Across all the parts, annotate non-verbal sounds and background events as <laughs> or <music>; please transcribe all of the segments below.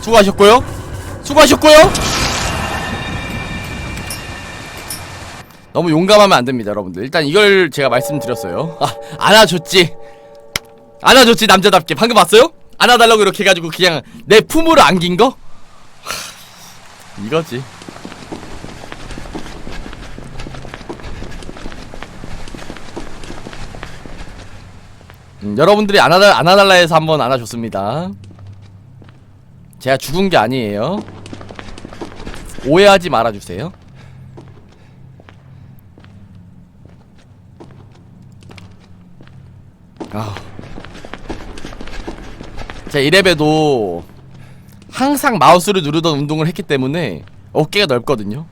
수고하셨고요. 수고하셨고요. 너무 용감하면 안 됩니다, 여러분들. 일단 이걸 제가 말씀드렸어요. 아, 안아줬지. 안아줬지, 남자답게. 방금 봤어요? 안아달라고 이렇게 해가지고 그냥 내 품으로 안긴 거? 하, 이거지. 음, 여러분들이 안아달, 안아달라 해서 한번 안아줬습니다. 제가 죽은 게 아니에요. 오해하지 말아주세요. 아. 제가 이랩에도 항상 마우스를 누르던 운동을 했기 때문에 어깨가 넓거든요.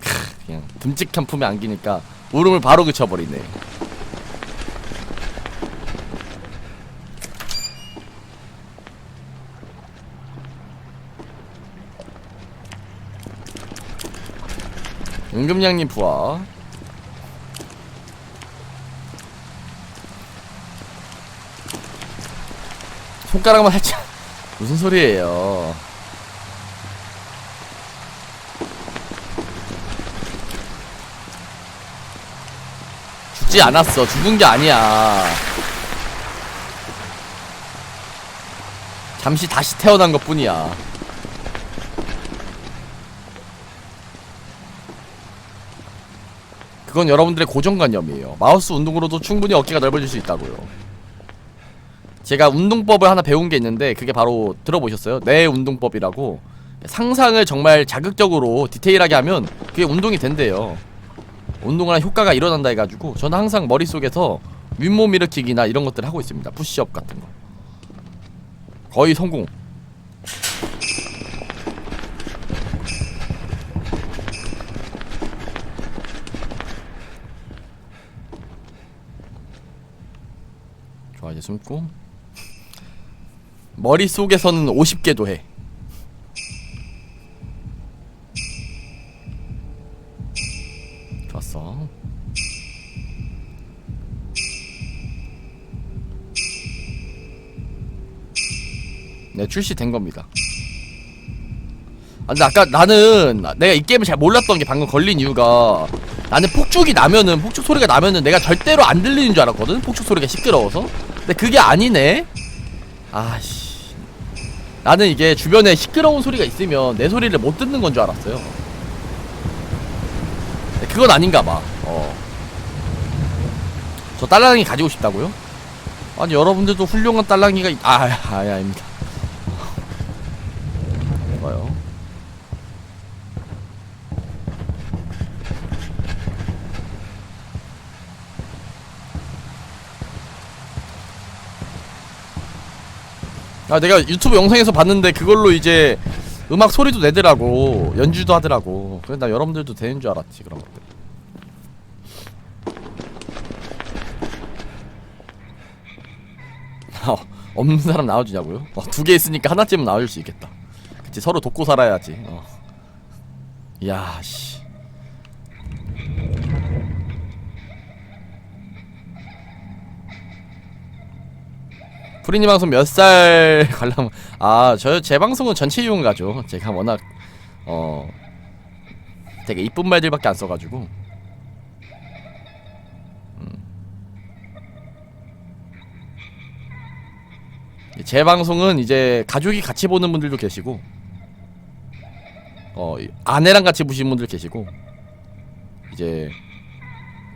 크, 그냥 듬직한 품에 안기니까 울음을 바로 그쳐버리네. 임금양님 부하. 손가락만 살짝 <laughs> 무슨 소리예요? 죽지 않았어. 죽은 게 아니야. 잠시 다시 태어난 것 뿐이야 그건 여러분들의 고정관념이에요. 마우스 운동으로도 충분히 어깨가 넓어질 수 있다고요. 제가 운동법을 하나 배운 게 있는데 그게 바로 들어보셨어요? 내 운동법이라고 상상을 정말 자극적으로 디테일하게 하면 그게 운동이 된대요. 운동을 하면 효과가 일어난다 해가지고 저는 항상 머릿속에서 윗몸 일으키기나 이런 것들을 하고 있습니다. 푸시업 같은 거. 거의 성공. 이제 숨고. 머릿속에서는 50개도 해. 좋았어. 네 출시된 겁니다. 아, 근데 아까 나는 내가 이 게임을 잘 몰랐던 게 방금 걸린 이유가 나는 폭죽이 나면은 폭죽 소리가 나면은 내가 절대로 안 들리는 줄 알았거든? 폭죽 소리가 시끄러워서 근데 그게 아니네. 아씨. 나는 이게 주변에 시끄러운 소리가 있으면 내 소리를 못 듣는 건 줄 알았어요. 근데 그건 아닌가 봐어저 딸랑이 가지고 싶다고요? 아니 여러분들도 훌륭한 딸랑이가 있... 아, 아, 아닙니다 좋아요 아 내가 유튜브 영상에서 봤는데 그걸로 이제 음악 소리도 내더라고. 연주도 하더라고. 그래 나 여러분들도 되는 줄 알았지 그런 것들. <laughs> 어, 없는 사람 나와주냐고요? 어, 두개 있으니까 하나쯤은 나와줄 수 있겠다. 그치 서로 돕고 살아야지. 어. 이야 씨 프리님 방송 몇 살 <laughs> 관람 아 저 제 방송은 전체 이용가죠. 제가 워낙 어 되게 이쁜 말들밖에 안 써가지고. 음. 제 방송은 이제 가족이 같이 보는 분들도 계시고 어 이- 아내랑 같이 보시는 분들 계시고 이제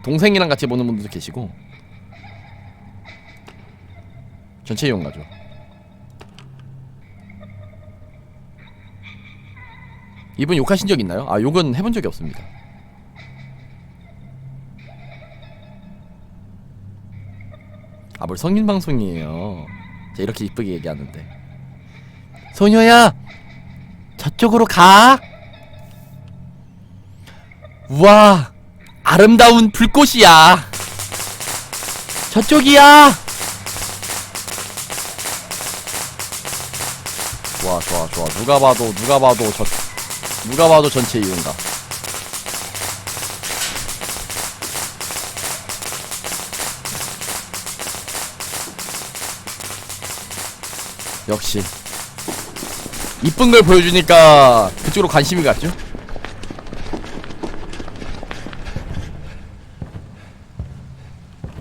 동생이랑 같이 보는 분들도 계시고 전체 이용가죠. 이분 욕하신 적 있나요? 아 욕은 해본 적이 없습니다. 아 뭘 성인 방송이에요. 제가 이렇게 이쁘게 얘기하는데. 소녀야, 저쪽으로 가. 우와, 아름다운 불꽃이야. 저쪽이야. 좋아 좋아. 누가 봐도 누가 봐도 저 누가 봐도 전체 이용가 역시. 이쁜 걸 보여주니까 그쪽으로 관심이 갔죠?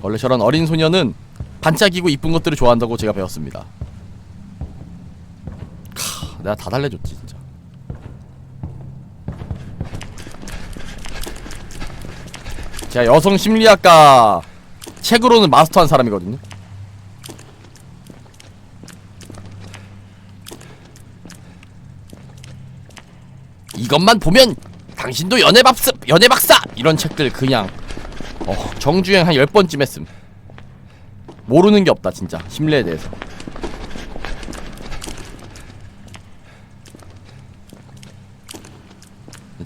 원래 저런 어린 소녀는 반짝이고 이쁜 것들을 좋아한다고 제가 배웠습니다. 캬, 내가 다 달래줬지 진짜. 제가 여성 심리학과 책으로는 마스터한 사람이거든요. 이것만 보면 당신도 연애 박사 연애 박사! 이런 책들 그냥 어, 정주행 한 10번쯤 했음. 모르는 게 없다 진짜 심리에 대해서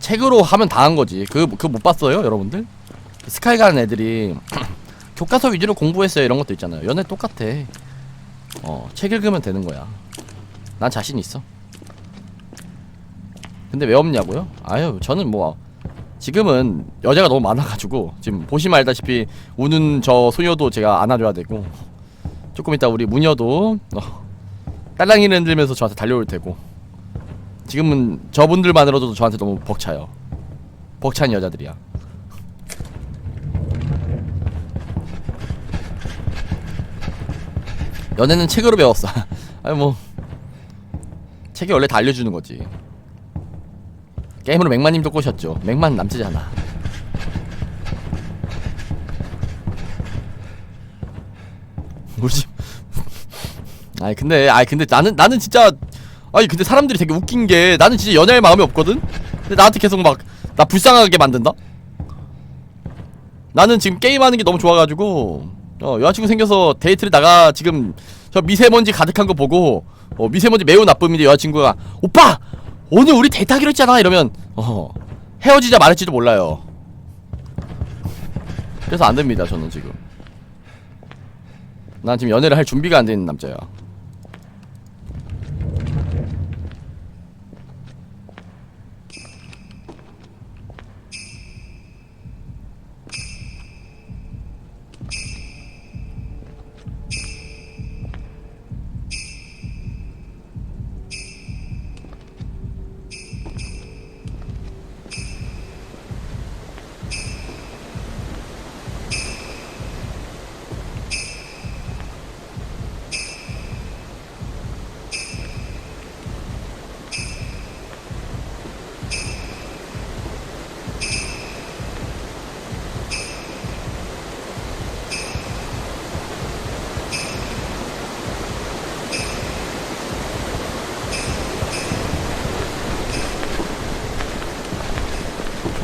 책으로 하면 다 한 거지. 그 그거 못 봤어요 여러분들? 스카이 가는 애들이 <clears throat> 교과서 위주로 공부했어요 이런 것도 있잖아요. 연애 똑같아. 어 책 읽으면 되는 거야. 난 자신 있어. 근데 왜 없냐고요? 아유 저는 뭐 지금은 여자가 너무 많아가지고 지금 보시면 알다시피 우는 저 소녀도 제가 안아줘야 되고 조금 이따 우리 무녀도 어, 딸랑이를 흔들면서 저한테 달려올 테고 지금은 저분들만으로도 저한테 너무 벅차요 벅찬 여자들이야 연애는 책으로 배웠어 <laughs> 아니 뭐 책이 원래 다 알려주는 거지 게임으로 맥만님도 꼬셨죠. 맥만 남자잖아. <laughs> 집. <laughs> 아니 근데 아니 근데 나는 나는 진짜 아니 근데 사람들이 되게 웃긴 게 나는 진짜 연애할 마음이 없거든. 근데 나한테 계속 막 나 불쌍하게 만든다. 나는 지금 게임하는 게 너무 좋아가지고 어 여자친구 생겨서 데이트를 나가 지금 저 미세먼지 가득한 거 보고 어 미세먼지 매우 나쁨인데 여자친구가 오빠! 오늘 우리 데이트하기로 했잖아! 이러면 어 헤어지자 말할지도 몰라요. 그래서 안됩니다 저는 지금. 난 지금 연애를 할 준비가 안 되는 남자야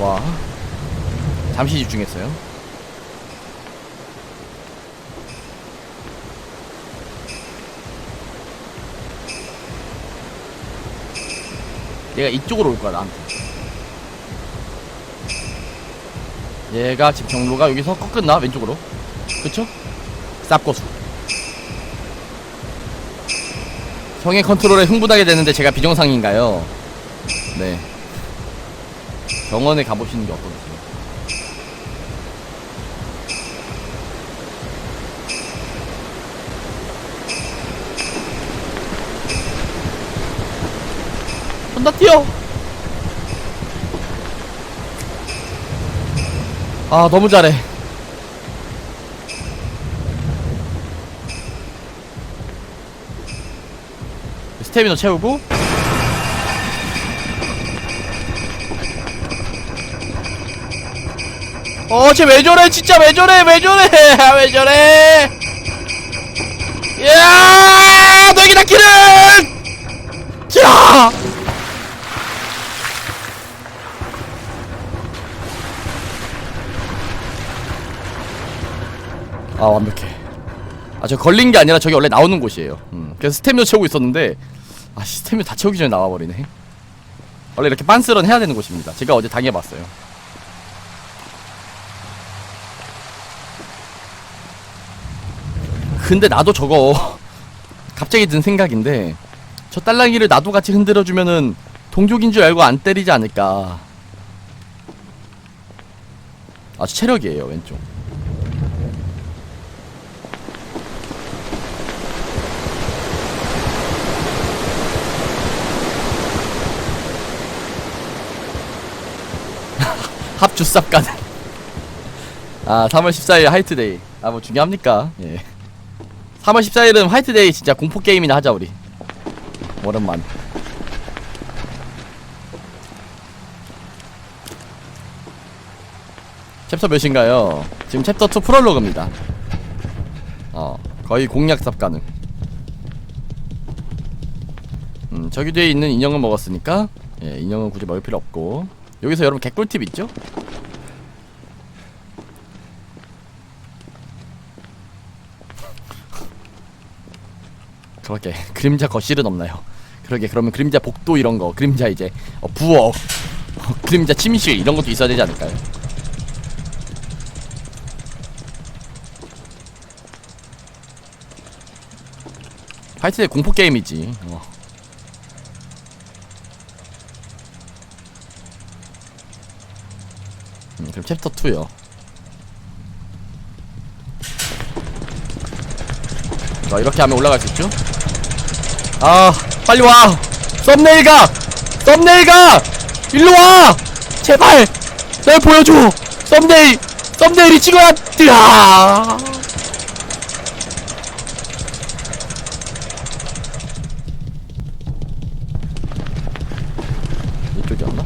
좋아 잠시 집중했어요. 얘가 이쪽으로 올 거야 나한테. 얘가 집 경로가 여기서 꺾었나? 왼쪽으로. 그쵸? 쌉고수. 성의 컨트롤에 흥분하게 되는데 제가 비정상인가요? 네 병원에 가보시는 게 어떤지. 혼나 뛰어! 아 너무 잘해. 스태미너 채우고 어, 쟤 왜 저래? 진짜 왜 저래? 왜 저래? 아, <laughs> 왜 저래? 야, 너에게 닿기는! 자! 아, 완벽해. 아, 저 걸린 게 아니라 저기 원래 나오는 곳이에요. 음. 그래서 스태미너 채우고 있었는데, 아, 스태미너 다 채우기 전에 나와버리네. 원래 이렇게 빤스런 해야 되는 곳입니다. 제가 어제 당해봤어요. 근데 나도 저거 <laughs> 갑자기 든 생각인데 저 딸랑이를 나도 같이 흔들어주면은 동족인 줄 알고 안 때리지 않을까. 아주 체력이에요 왼쪽. <laughs> 합주쌉 가는 아 3월 14일 하이트데이. 아 뭐 중요합니까? 예. 3월 14일은 화이트데이 진짜 공포 게임이나 하자 우리. 오랜만. 챕터 몇인가요? 지금 챕터 2 프롤로그입니다. 어 거의 공략 삽 가능. 음 저기 뒤에 있는 인형은 먹었으니까 예 인형은 굳이 먹을 필요 없고. 여기서 여러분 개꿀팁 있죠? 그렇게 <laughs> 그림자 거실은 없나요? 그러게 그러면 그림자 복도 이런 거 그림자 이제 어, 부엌 어, <laughs> 그림자 침실 이런 것도 있어야 되지 않을까요? 화이트데이 공포 게임이지. 어. 음, 그럼 챕터 2요. 자, 이렇게 하면 올라갈 수 있죠? 아, 빨리 와! 썸네일 가! 썸네일 가! 일로 와! 제발! 날 보여줘! 썸네일! 썸네일이 찍어야, 뜨아! 이쪽이었나?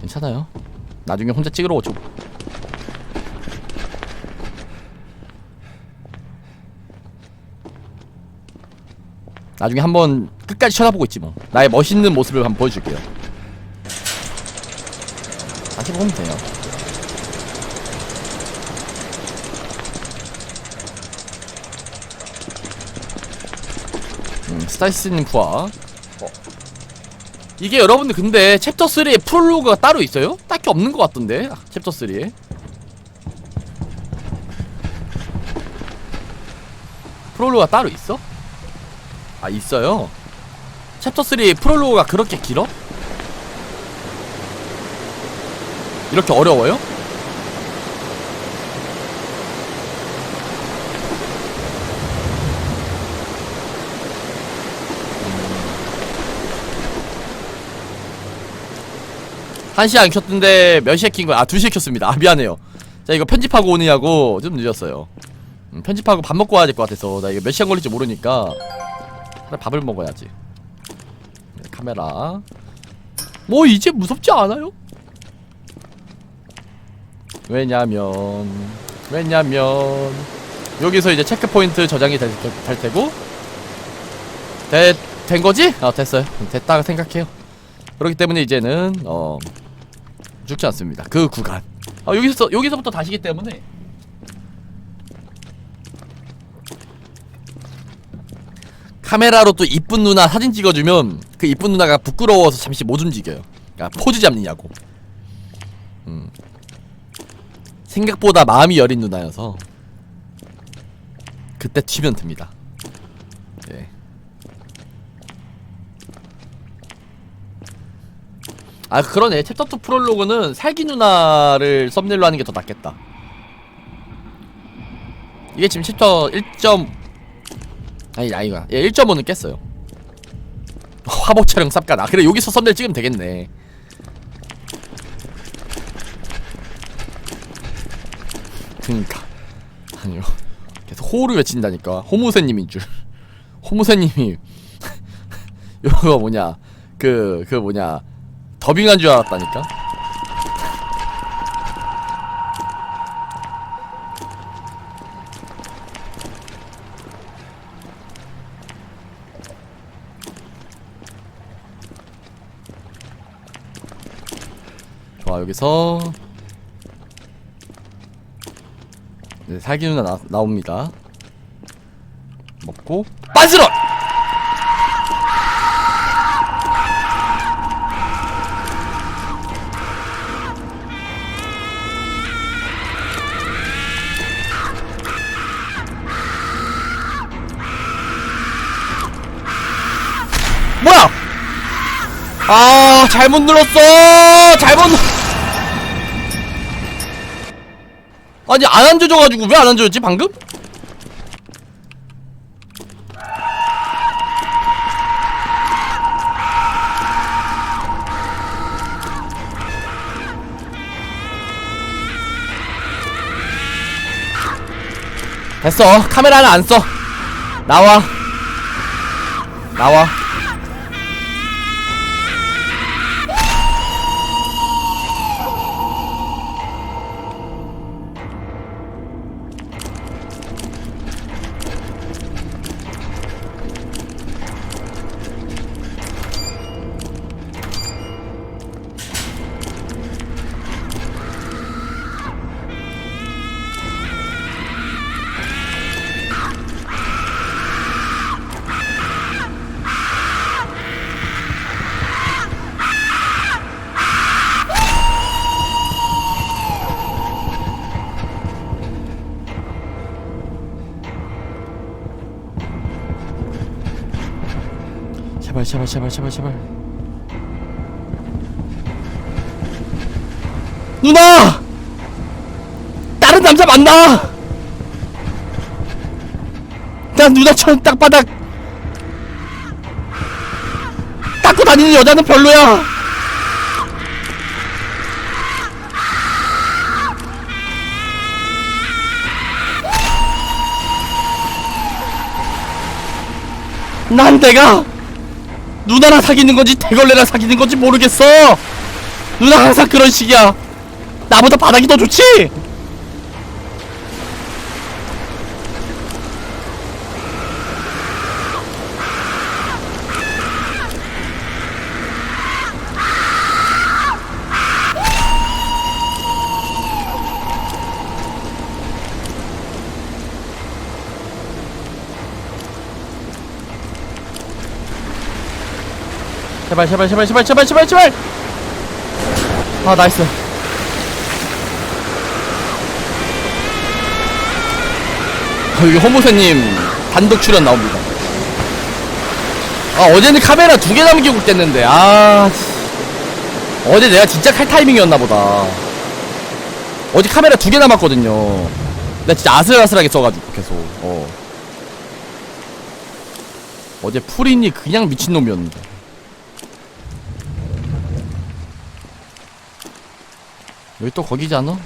괜찮아요. 나중에 혼자 찍으러 오죠. 나중에 한번 끝까지 쳐다보고 있지 뭐. 나의 멋있는 모습을 한번 보여줄게요. 다시 보면 돼요. 음, 스타이스님 부하. 어. 이게 여러분들 근데 챕터 3에 프롤로그가 따로 있어요? 딱히 없는 것 같던데 아, 챕터 3에. 프롤로그가 따로 있어? 아 있어요. 챕터 3 프롤로그가 그렇게 길어? 이렇게 어려워요? 한 시간 켰던데 몇 시에 킨 거야? 아, 2시에 켰습니다. 아, 미안해요. 자, 이거 편집하고 오느냐고 좀 늦었어요. 음, 편집하고 밥 먹고 와야 될 것 같아서 나 이거 몇 시간 걸릴지 모르니까 밥을 먹어야지. 네, 카메라. 뭐 이제 무섭지 않아요? 왜냐면 왜냐면 여기서 이제 체크 포인트 저장이 될, 될 테고 되, 된 거지? 아 됐어요. 됐다고 생각해요. 그렇기 때문에 이제는 어 죽지 않습니다. 그 구간. 아 여기서 여기서부터 다시기 때문에 카메라로 또 이쁜 누나 사진 찍어주면 그 이쁜 누나가 부끄러워서 잠시 못 움직여요. 그러니까 포즈 잡느냐고. 음. 생각보다 마음이 여린 누나여서 그때 튀면 됩니다. 예. 아 그러네 챕터 2 프롤로그는 살기 누나를 썸네일로 하는 게 더 낫겠다 이게 지금 챕터 1. 아니 아이가 예 1.5는 깼어요. 화보 촬영 쌉가나 그래 여기서 썸네일 찍으면 되겠네. 그니까. 아니요. 계속 호를 외친다니까. 호무새님인 줄. 호무새님이 <laughs> 이거 뭐냐. 그그 뭐냐. 더빙한 줄 알았다니까 좋아 여기서. 네, 살기 누나 나, 나옵니다. 먹고. 빤스런 잘못 눌렀어! 잘못 아니 안 앉아져가지고 왜 안 앉아졌지 방금? 됐어. 카메라는 안써. 나와. 나와. 제발 제발 제발 제발. 누나! 다른 남자 만나! 난 누나처럼 딱바닥 닦고 다니는 여자는 별로야. 난 내가 누나랑 사귀는 건지 대걸레랑 사귀는 건지 모르겠어. 누나 항상 그런 식이야. 나보다 바닥이 더 좋지. 제발 제발 제발 제발 제발 제발 제발. 아 나이스. 아, 여기 허무새님 단독 출연 나옵니다. 아 어제는 카메라 두 개 남기고 깼는데 아 씨. 어제 내가 진짜 칼 타이밍이었나 보다. 어제 카메라 두 개 남았거든요. 나 진짜 아슬아슬하게 써가지고 계속. 어. 어제 프린이 그냥 미친놈이었는데. 여기 또 거기지 않아?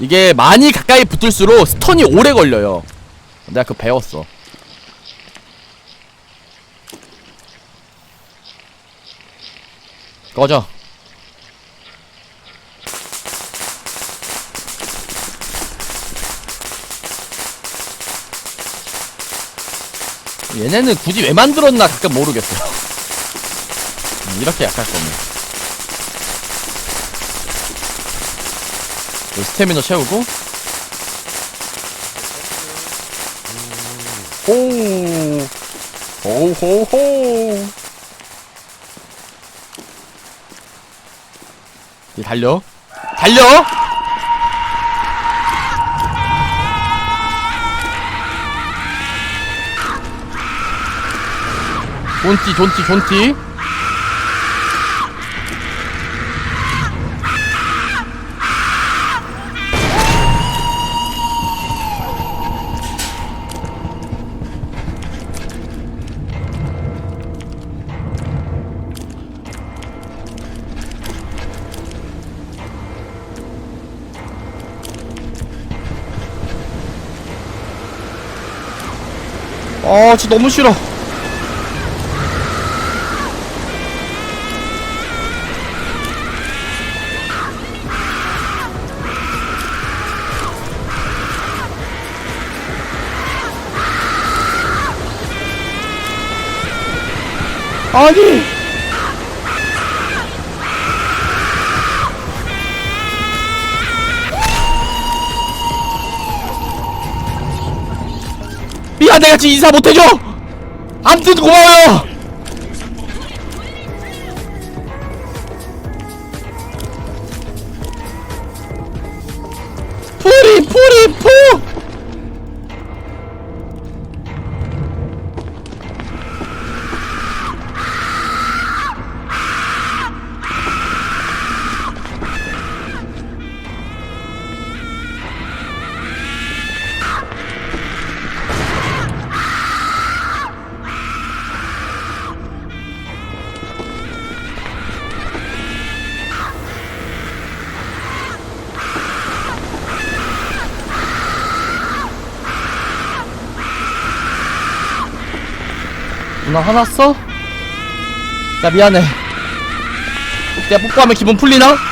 이게 많이 가까이 붙을수록 스턴이 오래 걸려요. 내가 그거 배웠어. 꺼져. 얘네는 굳이 왜 만들었나 가끔 모르겠어요. 음, 이렇게 약할 거면. 여기 스태미너 채우고. 호. 호호호. 이 달려. 달려! 존티 존티 존티. 아 진짜 너무 싫어 아니! 미안 내가 지금 인사 못해줘! 암튼 고마워요 나 화났어? 야 미안해 내가 뽀뽀하면 기분 풀리나?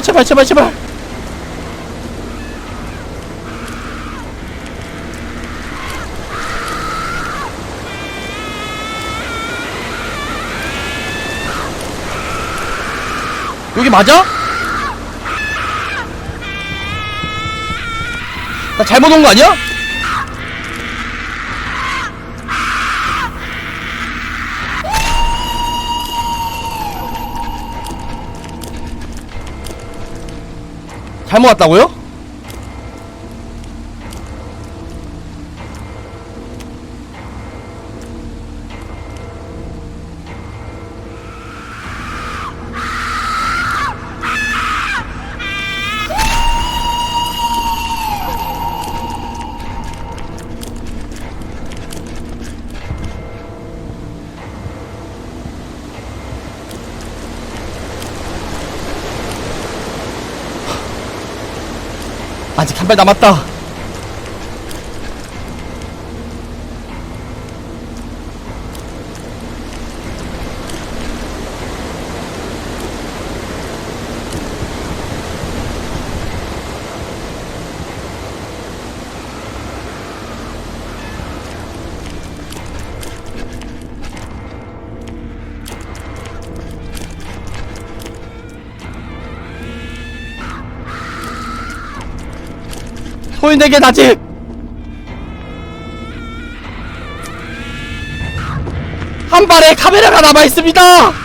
제발 제발 제발 제발 여기 맞아? 나 잘못 온 거 아니야? 잘못 왔다고요? 아직 한 발 남았다. 소인에겐 아직 한 발에 카메라가 남아 있습니다.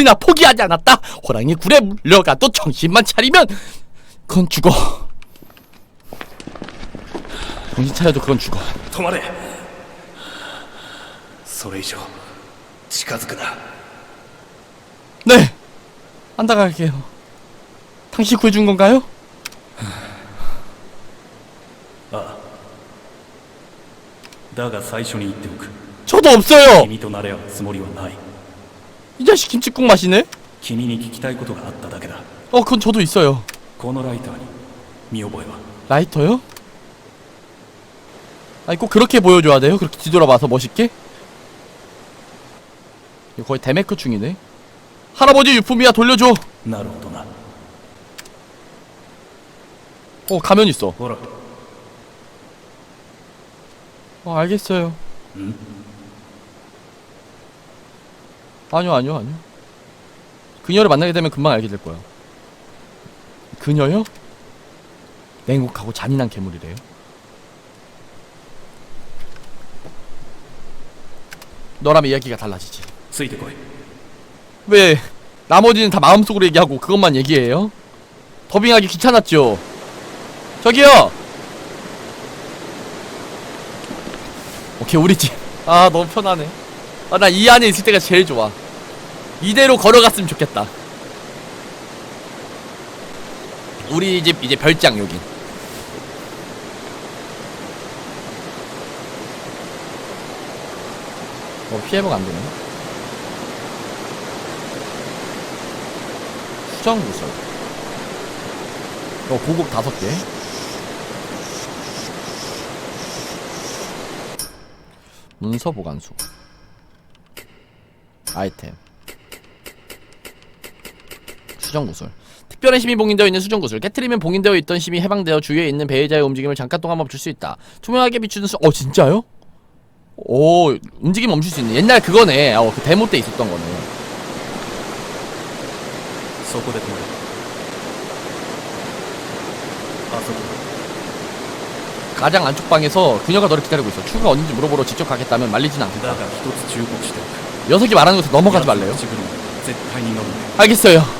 침착했다, 풀이나 포기하지 않았다. 호랑이 굴에 물려가도 정신만 차리면, 그건 죽어. 정신 차려도 그건 죽어. 止まれそれ以上近づくな 네! 안 나갈게요. 당신 구해준 건가요? だが最初に言っておく 저도 없어요! 君となれ合うつもりはない 이 자식 김치국 마시네? 君に聞きたいことがあっただけだ 어, 그건 저도 있어요. このライターに見覚えは 라이터요? 아니 꼭 그렇게 보여줘야 돼요? 그렇게 뒤돌아봐서 멋있게? 이거 거의 데메크 중이네 할아버지 유품이야 돌려줘 なるほどな 어 가면 있어 ほら 어 알겠어요 응? 아니요 아니요 아니요. 그녀를 만나게 되면 금방 알게 될 거야. 그녀요? 냉혹하고 잔인한 괴물이래요. 너라면 이야기가 달라지지. 왜? 나머지는 다 마음속으로 얘기하고 그것만 얘기해요? 더빙하기 귀찮았죠? 저기요! 오케이 우리 집아 너무 편하네. 아 나 이 안에 있을 때가 제일 좋아. 이대로 걸어갔으면 좋겠다. 우리 집 이제 별장 여기. 어 피해복 안 되네. 수정구설. 어 고급 다섯 개. 문서 보관소. 아이템. 수정구설. 특별한 힘이 봉인되어 있는 수정구슬 깨트리면 봉인되어 있던 힘이 해방되어 주위에 있는 배회자의 움직임을 잠깐 동안 멈출 수 있다 투명하게 비추는 수... 어 진짜요? 오 움직임 멈출 수 있네 옛날 그거네 어, 그 데모 때 있었던 거네 そこで止まれあそこ 가장 안쪽 방에서 그녀가 너를 기다리고 있어 추가 어딘지 물어보러 직접 가겠다면 말리진 않겠다 だが一つ忠告しておく 녀석이 말하는 곳에 넘어가지 말래요 口ぶり絶対に飲むね 알겠어요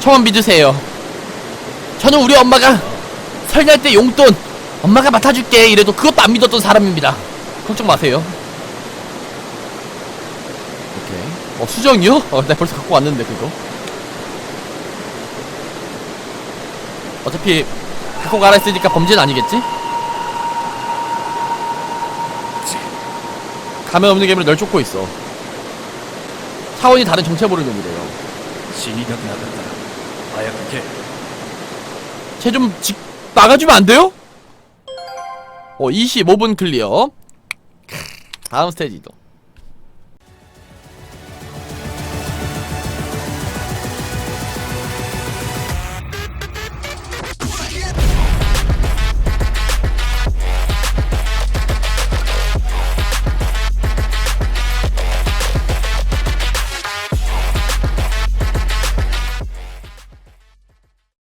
저만 믿으세요. 저는 우리 엄마가 설날 때 용돈 엄마가 맡아줄게 이래도 그것도 안 믿었던 사람입니다. 걱정 마세요. 오케이. 어 수정이요? 어, 나 벌써 갖고 왔는데 그거. 어차피 갖고 가라 했으니까 범죄는 아니겠지? 가면 없는 괴물이 널 쫓고 있어. 차원이 다른 정체 모르는 놈이래요. 진이 나간다. 쟤좀 나가주면 안 돼요? 어 25분 클리어 다음 스테이지도